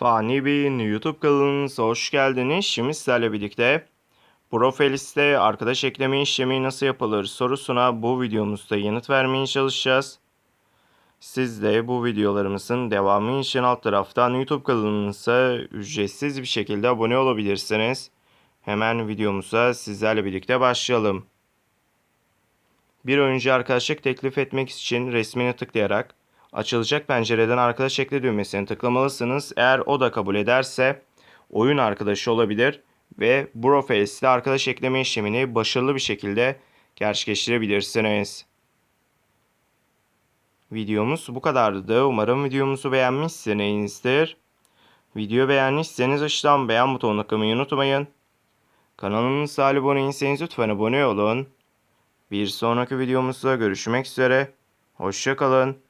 Fani Bey'in YouTube kanalınıza hoş geldiniz. Şimdi sizlerle birlikte Profiliste arkadaş ekleme işlemi nasıl yapılır sorusuna bu videomuzda yanıt vermeye çalışacağız. Siz de bu videolarımızın devamı için alt taraftan YouTube kanalımıza ücretsiz bir şekilde abone olabilirsiniz. Hemen videomuza sizlerle birlikte başlayalım. Bir oyuncu arkadaşlık teklif etmek için resmini tıklayarak açılacak pencereden arkadaş ekle düğmesini tıklamalısınız. Eğer o da kabul ederse oyun arkadaşı olabilir ve Brofels ile arkadaş ekleme işlemini başarılı bir şekilde gerçekleştirebilirsiniz. Videomuz bu kadardı. Umarım videomuzu beğenmişsinizdir. Video beğenmişseniz aşağıdan beğen butonuna tıklamayı unutmayın. Kanalımıza abone değilseniz lütfen abone olun. Bir sonraki videomuzda görüşmek üzere. Hoşçakalın.